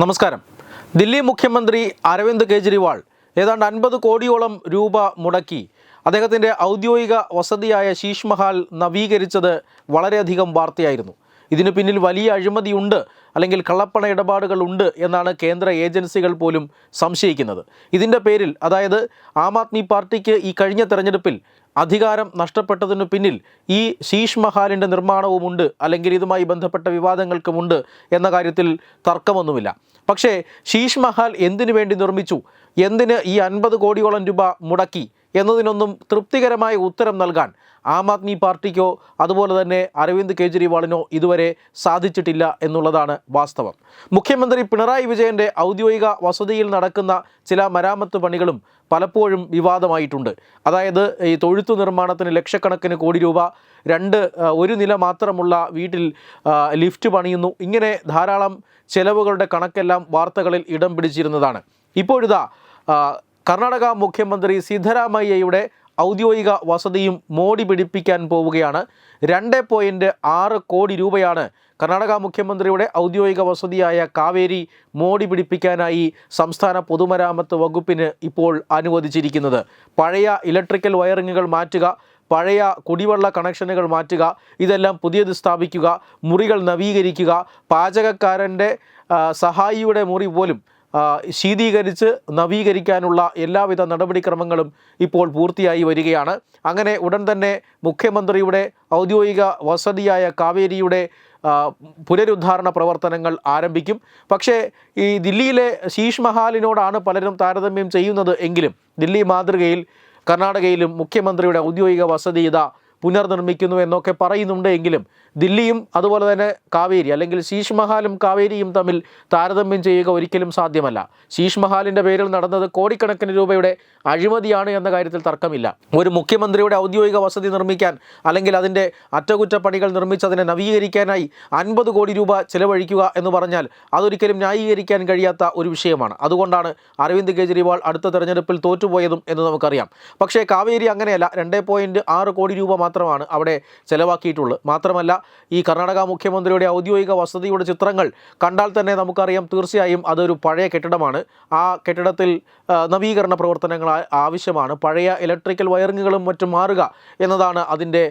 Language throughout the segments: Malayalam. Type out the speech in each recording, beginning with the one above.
നമസ്കാരം. ദില്ലി മുഖ്യമന്ത്രി അരവിന്ദ് കെജ്രിവാൾ ഏതാണ്ട് അൻപത് കോടിയോളം രൂപ മുടക്കി അദ്ദേഹത്തിന്റെ ഔദ്യോഗിക വസതിയായ ശീഷ് മഹാൽ നവീകരിച്ചത് വളരെയധികം വാർത്തയായിരുന്നു. ഇതിനു പിന്നിൽ വലിയ അഴിമതിയുണ്ട് അല്ലെങ്കിൽ കള്ളപ്പണ ഇടപാടുകൾ ഉണ്ട് എന്നാണ് കേന്ദ്ര ഏജൻസികൾ പോലും സംശയിക്കുന്നത്. ഇതിന്റെ പേരിൽ അതായത് ആം ആദ്മി പാർട്ടിക്ക് ഈ കഴിഞ്ഞ തെരഞ്ഞെടുപ്പിൽ അധികാരം നഷ്ടപ്പെട്ടതിനു പിന്നിൽ ഈ ശീഷ് മഹാലിന്റെ നിർമ്മാണവുമുണ്ട് അല്ലെങ്കിൽ ഇതുമായി ബന്ധപ്പെട്ട വിവാദങ്ങൾക്കുമുണ്ട് എന്ന കാര്യത്തിൽ തർക്കമൊന്നുമില്ല. പക്ഷേ ശീഷ് മഹാൽ എന്തിനു വേണ്ടി നിർമ്മിച്ചു? എന്തിന് ഈ അൻപത് കോടിയോളം രൂപ മുടക്കി? എന്നതിനൊന്നും തൃപ്തികരമായ ഉത്തരം നൽകാൻ ആം ആദ്മി പാർട്ടിക്കോ അതുപോലെ തന്നെ അരവിന്ദ് കെജ്രിവാളിനോ ഇതുവരെ സാധിച്ചിട്ടില്ല എന്നുള്ളതാണ് വാസ്തവം. മുഖ്യമന്ത്രി പിണറായി വിജയന്റെ ഔദ്യോഗിക വസതിയിൽ നടക്കുന്ന ചില മരാമത്ത് പണികളും പലപ്പോഴും വിവാദമായിട്ടുണ്ട്. അതായത് ഈ തൊഴുത്തു നിർമ്മാണത്തിന് ലക്ഷക്കണക്കിന് കോടി രൂപ രണ്ട് ഒരു നില മാത്രമുള്ള വീട്ടിൽ ലിഫ്റ്റ് പണിയുന്നു. ഇങ്ങനെ ധാരാളം ചെലവുകളുടെ കണക്കെല്ലാം വാർത്തകളിൽ ഇടം പിടിച്ചിരുന്നതാണ്. ഇപ്പോഴിതാ കർണാടക മുഖ്യമന്ത്രി സിദ്ധരാമയ്യയുടെ ഔദ്യോഗിക വസതിയും മോടി പിടിപ്പിക്കാൻ പോവുകയാണ്. രണ്ട് പോയിന്റ് ആറ് കോടി രൂപയാണ് കർണാടക മുഖ്യമന്ത്രിയുടെ ഔദ്യോഗിക വസതിയായ കാവേരി മോടി പിടിപ്പിക്കാനായി സംസ്ഥാന പൊതുമരാമത്ത് വകുപ്പിന് ഇപ്പോൾ അനുവദിച്ചിരിക്കുന്നത്. പഴയ ഇലക്ട്രിക്കൽ വയറിങ്ങുകൾ മാറ്റുക പഴയ കുടിവെള്ള കണക്ഷനുകൾ മാറ്റുക ഇതെല്ലാം പുതിയത് സ്ഥാപിക്കുക മുറികൾ നവീകരിക്കുക പാചകക്കാരന്റെ സഹായിയുടെ മുറി പോലും ശീതീകരിച്ച് നവീകരിക്കാനുള്ള എല്ലാവിധ നടപടിക്രമങ്ങളും ഇപ്പോൾ പൂർത്തിയായി വരികയാണ്. അങ്ങനെ ഉടൻ തന്നെ മുഖ്യമന്ത്രിയുടെ ഔദ്യോഗിക വസതിയായ കാവേരിയുടെ പുനരുദ്ധാരണ പ്രവർത്തനങ്ങൾ ആരംഭിക്കും. പക്ഷേ ഈ ദില്ലിയിലെ ശീഷ് മഹാലിനോടാണ് പലരും താരതമ്യം ചെയ്യുന്നത് എങ്കിലും ദില്ലി മാതൃകയിൽ കർണാടകയിലും മുഖ്യമന്ത്രിയുടെ ഔദ്യോഗിക വസതി ഇതാ പുനർനിർമ്മിക്കുന്നു എന്നൊക്കെ പറയുന്നുണ്ട് എങ്കിലും ദില്ലിയും അതുപോലെ തന്നെ കാവേരി അല്ലെങ്കിൽ ശീഷ് മഹാലും കാവേരിയും തമ്മിൽ താരതമ്യം ചെയ്യുക ഒരിക്കലും സാധ്യമല്ല. ശീഷ് മഹാലിന്റെ പേരിൽ നടന്നത് കോടിക്കണക്കിന് രൂപയുടെ അഴിമതിയാണ് എന്ന കാര്യത്തിൽ തർക്കമില്ല. ഒരു മുഖ്യമന്ത്രിയുടെ ഔദ്യോഗിക വസതി നിർമ്മിക്കാൻ അല്ലെങ്കിൽ അതിന്റെ അറ്റകുറ്റപ്പണികൾ നിർമ്മിച്ചതിനെ നവീകരിക്കാനായി അൻപത് കോടി രൂപ ചെലവഴിക്കുക എന്ന് പറഞ്ഞാൽ അതൊരിക്കലും ന്യായീകരിക്കാൻ കഴിയാത്ത ഒരു വിഷയമാണ്. അതുകൊണ്ടാണ് അരവിന്ദ് കെജ്രിവാൾ അടുത്ത തെരഞ്ഞെടുപ്പിൽ തോറ്റുപോയതും എന്ന് നമുക്കറിയാം. പക്ഷേ കാവേരി അങ്ങനെയല്ല. രണ്ട് കോടി രൂപ മാത്രമാണ് അവിടെ ചെലവാക്കിയിട്ടുള്ളത്. മാത്രമല്ല ഈ കർണാടക മുഖ്യമന്ത്രിയുടെ ഔദ്യോഗിക വസതിയുടെ ചിത്രങ്ങൾ കണ്ടാൽ തന്നെ നമുക്കറിയാം തീർച്ചയായും അതൊരു പഴയ കെട്ടിടമാണ്. ആ കെട്ടിടത്തിൽ നവീകരണ പ്രവർത്തനങ്ങൾ ആവശ്യമാണ്. പഴയ ഇലക്ട്രിക്കൽ വയറിങ്ങുകളും മറ്റും മാറുക എന്നതാണ് അതിന്റെ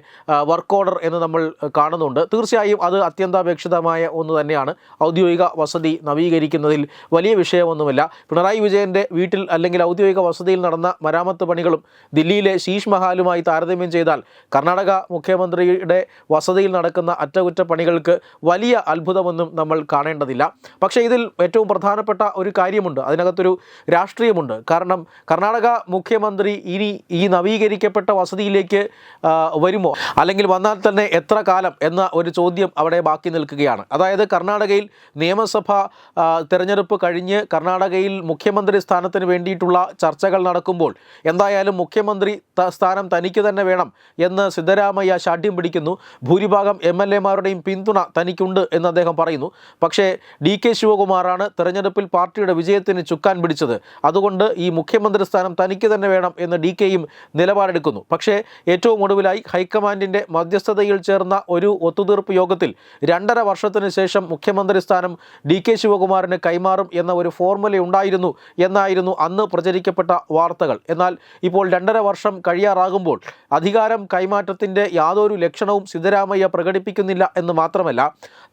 വർക്ക് ഓർഡർ എന്ന് നമ്മൾ കാണുന്നുണ്ട്. തീർച്ചയായും അത് അത്യന്താപേക്ഷിതമായ ഒന്ന് തന്നെയാണ്. ഔദ്യോഗിക വസതി നവീകരിക്കുന്നതിൽ വലിയ വിഷയമൊന്നുമില്ല. പിണറായി വിജയന്റെ വീട്ടിൽ അല്ലെങ്കിൽ ഔദ്യോഗിക വസതിയിൽ നടന്ന മരാമത്ത് പണികളും ദില്ലിയിലെ ശീഷ് മഹാലുമായി താരതമ്യം ചെയ്താൽ കർണാടക മുഖ്യമന്ത്രിയുടെ വസതിയിൽ നടക്കുന്ന അറ്റകുറ്റപ്പണികൾക്ക് വലിയ അത്ഭുതമൊന്നും നമ്മൾ കാണേണ്ടതില്ല. പക്ഷേ ഇതിൽ ഏറ്റവും പ്രധാനപ്പെട്ട ഒരു കാര്യമുണ്ട്. അതിനകത്തൊരു രാഷ്ട്രീയമുണ്ട്. കാരണം കർണാടക മുഖ്യമന്ത്രി ഇനി ഈ നവീകരിക്കപ്പെട്ട വസതിയിലേക്ക് വരുമോ? അല്ലെങ്കിൽ വന്നാൽ തന്നെ എത്ര കാലം എന്ന ഒരു ചോദ്യം അവിടെ ബാക്കി നിൽക്കുകയാണ്. അതായത് കർണാടകയിൽ നിയമസഭ തെരഞ്ഞെടുപ്പ് കഴിഞ്ഞ് കർണാടകയിൽ മുഖ്യമന്ത്രി സ്ഥാനത്തിന് വേണ്ടിയിട്ടുള്ള ചർച്ചകൾ നടക്കുമ്പോൾ എന്തായാലും മുഖ്യമന്ത്രി സ്ഥാനം തനിക്ക് തന്നെ വേണം എന്ന് സിദ്ധരാമയ്യ ശാഠ്യം പിടിക്കുന്നു. ഭൂരിഭാഗം എം എൽ എമാരുടെയും പിന്തുണ തനിക്കുണ്ട് എന്ന് അദ്ദേഹം പറയുന്നു. പക്ഷേ ഡി കെ ശിവകുമാറാണ് തെരഞ്ഞെടുപ്പിൽ പാർട്ടിയുടെ വിജയത്തിന് ചുക്കാൻ പിടിച്ചത്. അതുകൊണ്ട് ഈ മുഖ്യമന്ത്രി സ്ഥാനം തനിക്ക് തന്നെ വേണം എന്ന് ഡി കെയും നിലപാടെടുക്കുന്നു. പക്ഷേ ഏറ്റവും ഒടുവിലായി ഹൈക്കമാൻഡിന്റെ മധ്യസ്ഥതയിൽ ചേർന്ന ഒരു ഒത്തുതീർപ്പ് യോഗത്തിൽ രണ്ടര വർഷത്തിന് ശേഷം മുഖ്യമന്ത്രി സ്ഥാനം ഡി കെ ശിവകുമാറിന് കൈമാറും എന്ന ഒരു ഫോർമുല ഉണ്ടായിരുന്നു എന്നായിരുന്നു അന്ന് പ്രചരിക്കപ്പെട്ട വാർത്തകൾ. എന്നാൽ ഇപ്പോൾ രണ്ടര വർഷം കഴിയാറാകുമ്പോൾ അധികാരം കൈമാറ്റത്തിന്റെ യാതൊരു ലക്ഷണവും സിദ്ധരാമയ്യ പ്രകടിപ്പിക്കുന്നില്ല എന്ന് മാത്രമല്ല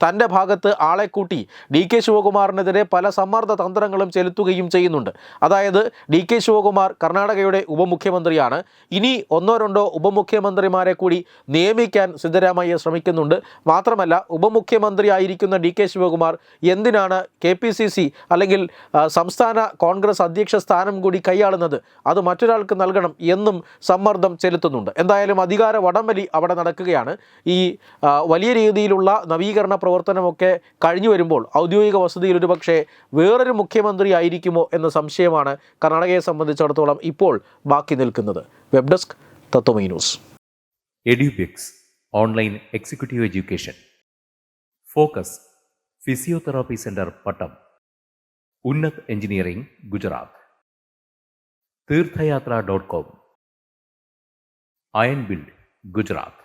തന്റെ ഭാഗത്ത് ആളെ കൂട്ടി ഡി കെ ശിവകുമാറിനെതിരെ പല സമ്മർദ്ദ തന്ത്രങ്ങളും ചെലുത്തുകയും ചെയ്യുന്നുണ്ട്. അതായത് ഡി കെ ശിവകുമാർ കർണാടകയുടെ ഉപമുഖ്യമന്ത്രിയാണ്. ഇനി ഒന്നോ രണ്ടോ ഉപമുഖ്യമന്ത്രിമാരെ കൂടി നിയമിക്കാൻ സിദ്ധരാമയ്യ ശ്രമിക്കുന്നുണ്ട്. മാത്രമല്ല ഉപമുഖ്യമന്ത്രി ആയിരിക്കുന്ന ഡി കെ ശിവകുമാർ എന്തിനാണ് കെ പി സി സി അല്ലെങ്കിൽ സംസ്ഥാന കോൺഗ്രസ് അധ്യക്ഷ സ്ഥാനം കൂടി കൈയാളുന്നത്? അത് മറ്റൊരാൾക്ക് നൽകണം എന്നും സമ്മർദ്ദം ചെലുത്തുന്നുണ്ട്. എന്തായാലും അധികാര വടംവലി അവിടെ നടക്കുകയാണ്. ഈ വലിയ രീതിയിലുള്ള നവീകരണ പ്രവർത്തനമൊക്കെ കഴിഞ്ഞു വരുമ്പോൾ ഔദ്യോഗിക വസതിയിൽ ഒരു പക്ഷേ വേറൊരു മുഖ്യമന്ത്രി ആയിരിക്കുമോ എന്ന സംശയമാണ് കർണാടകയെ സംബന്ധിച്ചിടത്തോളം ഇപ്പോൾ ബാക്കി നിൽക്കുന്നത്. Web desk Tatwamayi news. Edubix online executive education. Focus physiotherapy centre Pattom. Unnat engineering Gujarat. Theerthayathra dot com. Iron build. Gujarat.